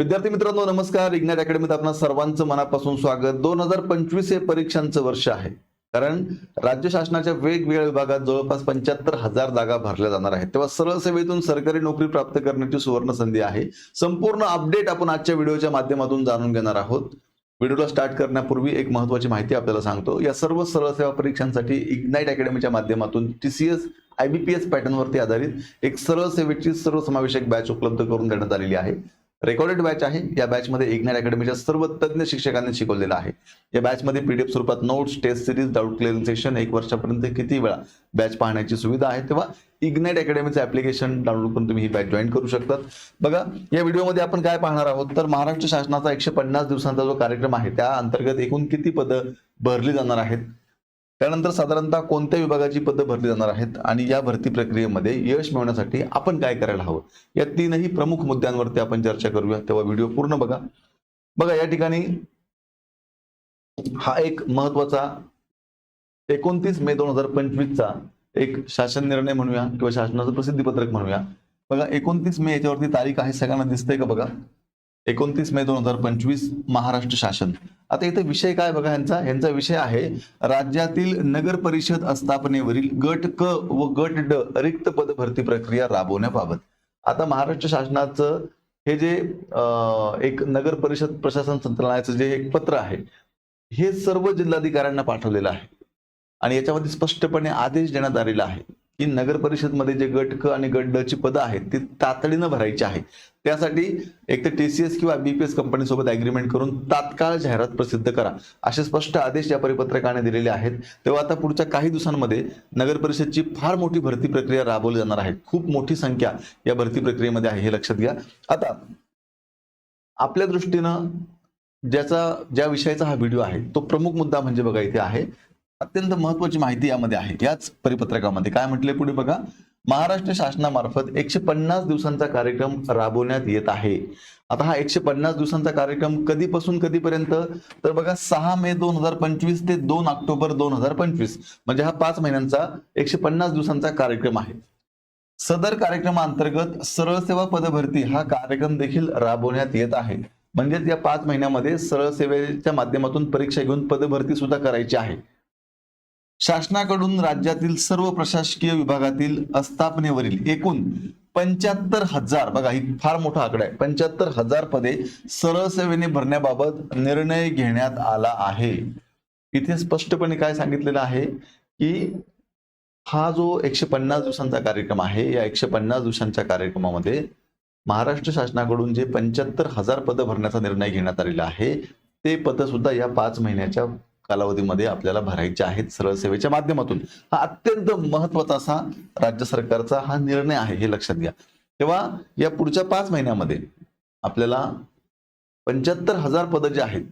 विद्यार्थी मित्रांनो नमस्कार. इग्नॅट अकॅडमीत आपण सर्वांचं मनापासून स्वागत. दोन हजार पंचवीस हे परीक्षांचं वर्ष आहे. कारण राज्य शासनाच्या वेगवेगळ्या विभागात जवळपास पंच्याहत्तर हजार जागा भरल्या जाणार आहेत. तेव्हा सरळ सेवेतून सरकारी नोकरी प्राप्त करण्याची सुवर्ण संधी आहे. संपूर्ण अपडेट आपण आजच्या व्हिडिओच्या माध्यमातून जाणून घेणार आहोत. व्हिडिओला स्टार्ट करण्यापूर्वी एक महत्वाची माहिती आपल्याला सांगतो. या सर्व सरळ सेवा परीक्षांसाठी इग्नाईट अकॅडमीच्या माध्यमातून T C S I B P S पॅटर्नवरती आधारित एक सरळ सेवेची सर्वसमावेशक बॅच उपलब्ध करून देण्यात आलेली आहे. रेकॉर्डेड बॅच आहे. या बॅचमध्ये इग्नाईट अकॅडमीच्या सर्व तज्ज्ञ शिक्षकांनी शिकवलेलं आहे. या बॅचमध्ये पीडीएफ स्वरूपात notes test series doubt clearing session एक वर्षापर्यंत किती वेळा बॅच पाहण्याची सुविधा आहे तेव्हा इग्नाईट अकॅडमीचं ऍप्लिकेशन डाउनलोड करून तुम्ही ही बॅच जॉईन करू शकतात. बघा या व्हिडिओमध्ये आपण काय पाहणार आहोत? तर महाराष्ट्र शासनाचा एकशे पन्नास दिवसांचा जो कार्यक्रम आहे त्या अंतर्गत एकूण किती पदं भरली जाणार आहेत? त्यानंतर साधारणतः कोणत्या विभागाची पदं भरली जाणार आहेत आणि या भरती प्रक्रियेमध्ये यश मिळवण्यासाठी आपण काय करायला हवं? या तीनही प्रमुख मुद्द्यांवरती आपण चर्चा करूया. तेव्हा व्हिडिओ पूर्ण बघा. बघा या ठिकाणी हा एक महत्त्वाचा एकोणतीस मे दोन हजार पंचवीसचा एक शासन निर्णय म्हणूया किंवा शासनाचं प्रसिद्धीपत्रक म्हणूया. बघा एकोणतीस मे याच्यावरती तारीख आहे सगळ्यांना दिसतंय का बघा? एकोणतीस मे दोन हजार पंचवीस महाराष्ट्र शासन. आता इथे विषय काय बघा यांचा यांचा विषय आहे राज्यातील नगर परिषद आस्थापनेवरील गट क व गट ड रिक्त पद भरती प्रक्रिया राबवण्याबाबत. आता महाराष्ट्र शासनाचं हे जे एक नगर परिषद प्रशासन संचालनालयाचं जे एक पत्र आहे हे सर्व जिल्हाधिकाऱ्यांना पाठवलेलं आहे. आणि याच्यामध्ये स्पष्टपणे आदेश देण्यात आलेला आहे. की नगर परिषदमध्ये जे गट क आणि गट ड ची पदं आहेत ती तातडीनं भरायची आहे. त्यासाठी एक तर टीसीएस किंवा बीपीएस कंपनीसोबत अग्रीमेंट करून तात्काळ जाहिरात प्रसिद्ध करा. असे स्पष्ट आदेश या परिपत्रकाने दिलेले आहेत. तेव्हा आता पुढच्या काही दिवसांमध्ये नगर परिषदची फार मोठी भरती प्रक्रिया राबवली जाणार आहे. खूप मोठी संख्या या भरती प्रक्रियेमध्ये आहे हे लक्षात घ्या. आता आपल्या दृष्टीनं ज्याचा ज्या विषयाचा हा व्हिडिओ आहे तो प्रमुख मुद्दा म्हणजे बघा इथे आहे. अत्यंत महत्वाची माहिती यामध्ये आहे. याच परिपत्रकामध्ये. काय म्हटले पुढे बघा? महाराष्ट्र शासनामार्फत एकशे पन्नास दिवसांचा कार्यक्रम राबवण्यात येत आहे. आता हा एकशे पन्नास दिवसांचा कार्यक्रम कधीपासून कधीपर्यंत? तर बघा सहा मे दोन हजार पंचवीस ते दोन ऑक्टोबर दोन हजार पंचवीस. म्हणजे हा पाच महिन्यांचा एकशे पन्नास दिवसांचा कार्यक्रम आहे. सदर कार्यक्रमाअंतर्गत सरळ सेवा पदभरती हा कार्यक्रम देखील राबवण्यात येत आहे. म्हणजेच या पाच महिन्यामध्ये सरळ सेवेच्या माध्यमातून परीक्षा घेऊन पदभरती सुद्धा करायची आहे. शासनाकडून राज्यातील सर्व प्रशासकीय विभागातील आस्थापनेवरील एकूण पंच्याहत्तर हजार बघा ही फार मोठा आकडा आहे. पंच्याहत्तर हजार पदे सरळ सेवेने भरण्याबाबत निर्णय घेण्यात आला आहे. इथे स्पष्टपणे काय सांगितलेलं आहे की हा जो एकशे पन्नास दिवसांचा कार्यक्रम आहे या एकशे पन्नास दिवसांच्या कार्यक्रमामध्ये महाराष्ट्र शासनाकडून जे पंच्याहत्तर हजार पदं भरण्याचा निर्णय घेण्यात आलेला आहे ते पद सुद्धा या पाच महिन्याच्या कालावधीमध्ये आपल्याला भरायचे आहेत सरळ सेवेच्या माध्यमातून. हा अत्यंत महत्त्वाचा असा राज्य सरकारचा हा निर्णय आहे हे लक्षात घ्या. तेव्हा या पुढच्या पाच महिन्यामध्ये आपल्याला पंच्याहत्तर हजार पदं जे आहेत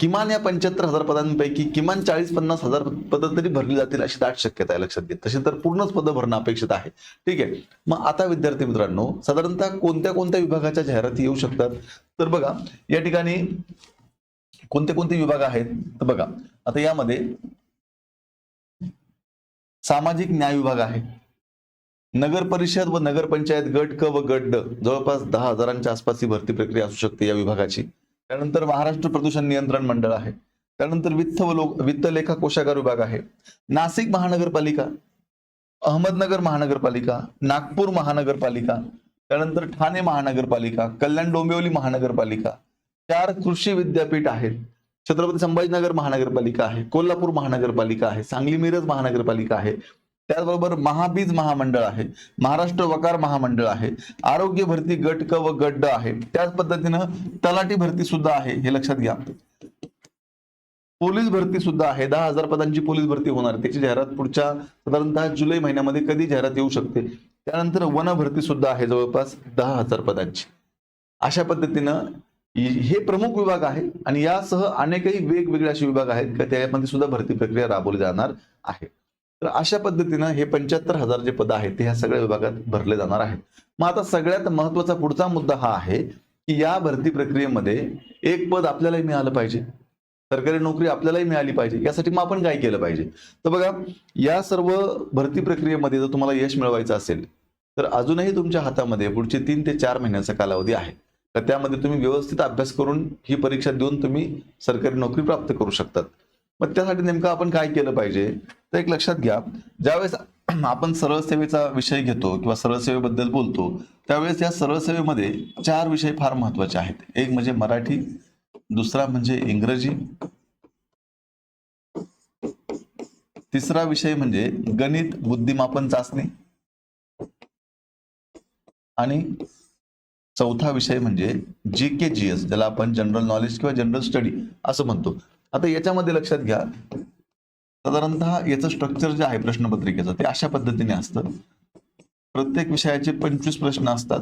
किमान या पंच्याहत्तर हजार पदांपैकी किमान चाळीस पन्नास हजार पदं तरी भरली जातील अशी दाट शक्यता आहे लक्षात घ्या. तशी तर पूर्णच पदं भरणं अपेक्षित आहे. ठीक आहे. मग आता विद्यार्थी मित्रांनो साधारणतः कोणत्या कोणत्या विभागाच्या जाहिराती येऊ शकतात? तर बघा या ठिकाणी कोणते कोणते विभाग आहेत? तर बघा आता यामध्ये सामाजिक न्याय विभाग आहे. नगर परिषद व नगरपंचायत गट क व गट ड जवळपास दहा हजारांच्या आसपास ही भरती प्रक्रिया असू शकते या विभागाची. त्यानंतर महाराष्ट्र प्रदूषण नियंत्रण मंडळ आहे. त्यानंतर वित्त व लोक वित्त लेखा कोशागार विभाग आहे. नाशिक महानगरपालिका अहमदनगर महानगरपालिका नागपूर महानगरपालिका त्यानंतर ठाणे महानगरपालिका कल्याण डोंबिवली महानगरपालिका चार कृषी विद्यापीठ आहेत. छत्रपती संभाजीनगर महानगरपालिका आहे कोल्हापूर महानगरपालिका आहे सांगली मिरज महानगरपालिका आहे. त्याचबरोबर महाबीज महामंडळ आहे महाराष्ट्र वकार महामंडळ आहे आरोग्य भरती गट क व गट ड आहे. त्याच पद्धतीनं तलाठी भरती सुद्धा आहे हे लक्षात घ्या. पोलीस भरती सुद्धा आहे. दहा हजार पदांची पोलीस भरती होणार त्याची जाहिरात पुढच्या साधारणतः जुलै महिन्यामध्ये कधी जाहिरात येऊ शकते? त्यानंतर वन भरती सुद्धा आहे जवळपास दहा हजार पदांची. अशा पद्धतीनं हे प्रमुख विभाग आहे आणि यासह अनेकही वेगवेगळे असे विभाग आहेत का त्यामध्ये सुद्धा भरती प्रक्रिया राबवली जाणार आहे. तर अशा पद्धतीनं हे पंच्याहत्तर हजार जे पद आहेत ते ह्या सगळ्या विभागात भरले जाणार आहेत. मग आता सगळ्यात महत्त्वाचा पुढचा मुद्दा हा आहे की या भरती प्रक्रियेमध्ये एक पद आपल्यालाही मिळालं पाहिजे. सरकारी नोकरी आपल्यालाही मिळाली पाहिजे. यासाठी मग आपण काय केलं पाहिजे? तर बघा या सर्व भरती प्रक्रियेमध्ये जर तुम्हाला यश मिळवायचं असेल तर अजूनही तुमच्या हातामध्ये पुढचे तीन ते चार महिन्याचा कालावधी आहे. तर त्यामध्ये तुम्ही व्यवस्थित अभ्यास करून ही परीक्षा देऊन तुम्ही सरकारी नोकरी प्राप्त करू शकतात. मग त्यासाठी नेमकं आपण काय केलं पाहिजे? तर एक लक्षात घ्या ज्यावेळेस आपण सरळ सेवेचा विषय घेतो किंवा सरळ सेवेबद्दल बोलतो त्यावेळेस या सरळ सेवेमध्ये चार विषय फार महत्त्वाचे आहेत. एक म्हणजे मराठी दुसरा म्हणजे इंग्रजी तिसरा विषय म्हणजे गणित बुद्धिमापन चाचणी आणि चौथा विषय म्हणजे जी के जी एस ज्याला आपण जनरल नॉलेज किंवा जनरल स्टडी असं म्हणतो. आता याच्यामध्ये लक्षात घ्या साधारणतः याचं स्ट्रक्चर जे आहे प्रश्नपत्रिकेचं ते अशा पद्धतीने असतं. प्रत्येक विषयाचे पंचवीस प्रश्न असतात.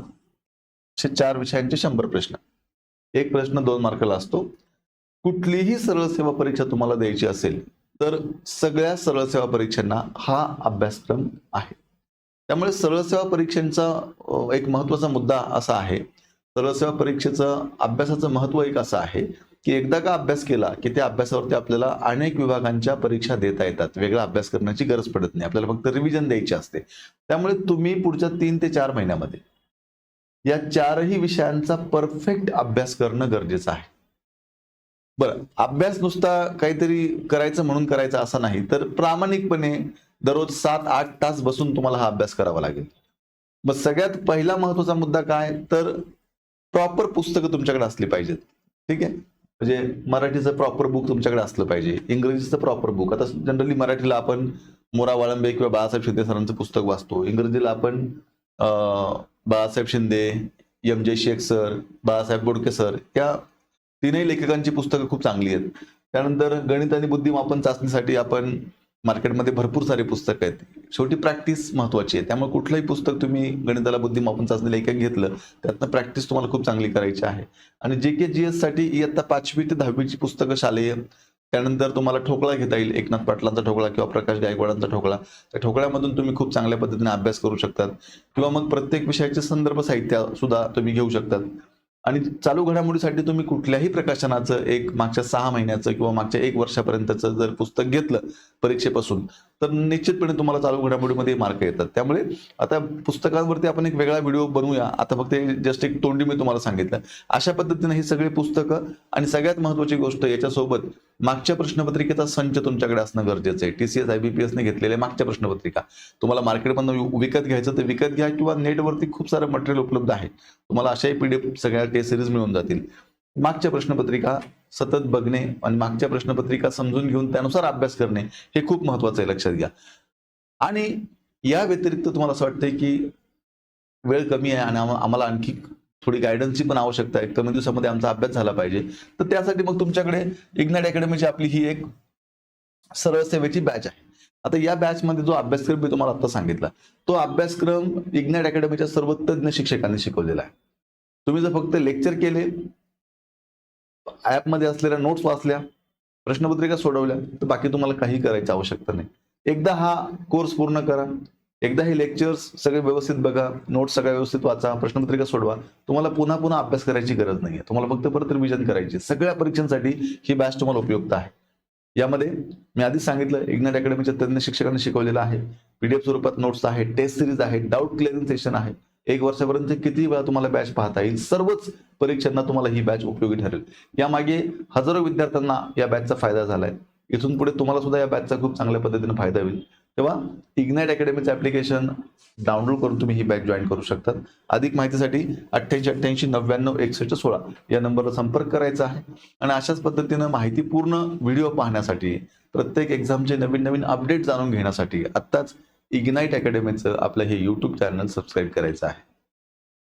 असे चार विषयांचे शंभर प्रश्न. एक प्रश्न दोन मार्काला असतो. कुठलीही सरळ सेवा परीक्षा तुम्हाला द्यायची असेल तर सगळ्या सरळ सेवा परीक्षांना हा अभ्यासक्रम आहे. त्यामुळे सरळ सेवा परीक्षांचा एक महत्त्वाचा मुद्दा असा आहे. सरळसेवा परीक्षेचं अभ्यासाचं महत्त्व एक असं आहे की एकदा का अभ्यास केला की त्या अभ्यासावरती आपल्याला अनेक विभागांच्या परीक्षा देता येतात. वेगळा अभ्यास करण्याची गरज पडत नाही. आपल्याला फक्त रिव्हिजन द्यायची असते. त्यामुळे तुम्ही पुढच्या तीन ते चार महिन्यामध्ये या चारही विषयांचा परफेक्ट अभ्यास करणं गरजेचं आहे. बरं अभ्यास नुसता काहीतरी करायचं म्हणून करायचा असा नाही तर प्रामाणिकपणे दररोज सात आठ तास बसून तुम्हाला हा अभ्यास करावा लागेल. मग सगळ्यात पहिला महत्त्वाचा मुद्दा काय? तर प्रॉपर पुस्तकं तुमच्याकडे असली पाहिजेत. ठीक आहे? म्हणजे मराठीचं प्रॉपर बुक तुमच्याकडे असलं पाहिजे. इंग्रजीचं प्रॉपर बुक आता जनरली मराठीला आपण मोरा वाळंबे किंवा बाळासाहेब शिंदे सरांचं पुस्तक वाचतो. इंग्रजीला आपण Balasaheb Shinde M J Shaikh sir Balasaheb Bodke sir या तीनही लेखकांची पुस्तकं खूप चांगली आहेत. त्यानंतर गणित आणि बुद्धिमापन चाचणीसाठी आपण मार्केटमध्ये भरपूर सारे पुस्तकं आहेत. शेवटी प्रॅक्टिस महत्वाची आहे. त्यामुळे कुठलंही पुस्तक तुम्ही गणिताला बुद्धिमापन चाचणी एक घेतलं त्यातनं प्रॅक्टिस तुम्हाला खूप चांगली करायची आहे. आणि जे के जी एससाठी इयत्ता पाचवी ते दहावीची पुस्तकं शालेय. त्यानंतर तुम्हाला ठोकळा घेता येईल. एकनाथ पाटलांचा ठोकळा किंवा प्रकाश गायकवाडांचा ठोकळा. त्या ठोकळ्यामधून तुम्ही खूप चांगल्या पद्धतीने अभ्यास करू शकतात. किंवा मग प्रत्येक विषयाचे संदर्भ साहित्य सुद्धा तुम्ही घेऊ शकतात. आणि चालू घडामोडीसाठी तुम्ही कुठल्याही प्रकाशनाचं एक मागच्या सहा महिन्याचं किंवा मागच्या एक वर्षापर्यंतचं जर पुस्तक घेतलं परीक्षेपासून तर निश्चितपणे तुम्हाला चालू घडामोडीमध्ये मार्क येतात. त्यामुळे आता पुस्तकांवरती आपण एक वेगळा व्हिडिओ बनवूया. आता फक्त जस्ट एक तोंडी मी तुम्हाला सांगितलं. अशा पद्धतीने ही सगळी पुस्तकं आणि सगळ्यात महत्वाची गोष्ट याच्यासोबत मागच्या प्रश्नपत्रिकेचा संच तुमच्याकडे असणं गरजेचं आहे. टीसीएस आयबीपीएसने घेतलेल्या मागच्या प्रश्नपत्रिका. तुम्हाला मार्केटमधून विकत घ्यायचं तर विकत घ्या किंवा नेटवरती खूप सारं मटेरियल उपलब्ध आहे. तुम्हाला अशाही पीडीएफ सगळ्या टेस्ट सिरीज मिळून जातील. मागच्या प्रश्नपत्रिका सतत बघणे आणि मागच्या प्रश्नपत्रिका समजून घेऊन त्यानुसार अभ्यास करणे हे खूप महत्वाचं आहे लक्षात घ्या. आणि या व्यतिरिक्त तुम्हाला असं वाटतंय की वेळ कमी आहे आणि आम्हाला आणखी थोडी गायडन्सची पण आवश्यकता आहे. कमी दिवसामध्ये आमचा अभ्यास झाला पाहिजे. तर त्यासाठी मग तुमच्याकडे इग्नाट अकॅडमीची आपली ही एक सरळ सेवेची बॅच आहे. आता या बॅच मध्ये जो अभ्यासक्रम मी तुम्हाला आता सांगितला तो अभ्यासक्रम इग्नाट अकॅडमीच्या सर्व तज्ज्ञ शिक्षकांनी शिकवलेला आहे. तुम्ही जर फक्त लेक्चर केले ॲपमध्ये असलेल्या नोट्स वाचल्या प्रश्नपत्रिका सोडवल्या तर बाकी तुम्हाला काही करायची आवश्यकता नाही. एकदा हा कोर्स पूर्ण करा एकदा हे लेक्चर्स सगळे व्यवस्थित बघा नोट्स सगळ्या व्यवस्थित वाचा प्रश्नपत्रिका सोडवा तुम्हाला पुन्हा पुन्हा अभ्यास करायची गरज नाही तुम्हाला फक्त परत रिव्हिजन करायची. सगळ्या परीक्षांसाठी ही बॅच तुम्हाला उपयुक्त आहे. यामध्ये मी आधीच सांगितलं इग्नाट अकॅडमीच्या तज्ज्ञ शिक्षकांनी शिकवलेलं आहे. पीडीएफ स्वरूपात नोट्स आहे टेस्ट सिरीज आहे डाऊट क्लिअरिंग सेशन आहे. एक वर्षापर्यंत किती वेळा तुम्हाला बॅच पाहता येईल? सर्वच परीक्षांना तुम्हाला ही बॅच उपयोगी ठरेल. यामागे हजारो विद्यार्थ्यांना या बॅचचा फायदा झालाय. इथून पुढे तुम्हाला सुद्धा या बॅचचा खूप चांगल्या पद्धतीने फायदा होईल. तेव्हा इग्नाइट अकॅडमीचं ऍप्लिकेशन डाउनलोड करून तुम्ही ही बॅच जॉईन करू शकतात. अधिक माहितीसाठी अठ्ठ्याऐंशी अठ्ठ्याऐंशी नव्याण्णव एकसष्ट सोळा या नंबरला संपर्क करायचा आहे. आणि अशाच पद्धतीनं माहितीपूर्ण व्हिडिओ पाहण्यासाठी प्रत्येक एक्झामचे नवीन नवीन अपडेट जाणून घेण्यासाठी आत्ताच इग्नाईट अकॅडमीचं आपलं हे यूट्यूब चॅनल सबस्क्राईब करायचं आहे.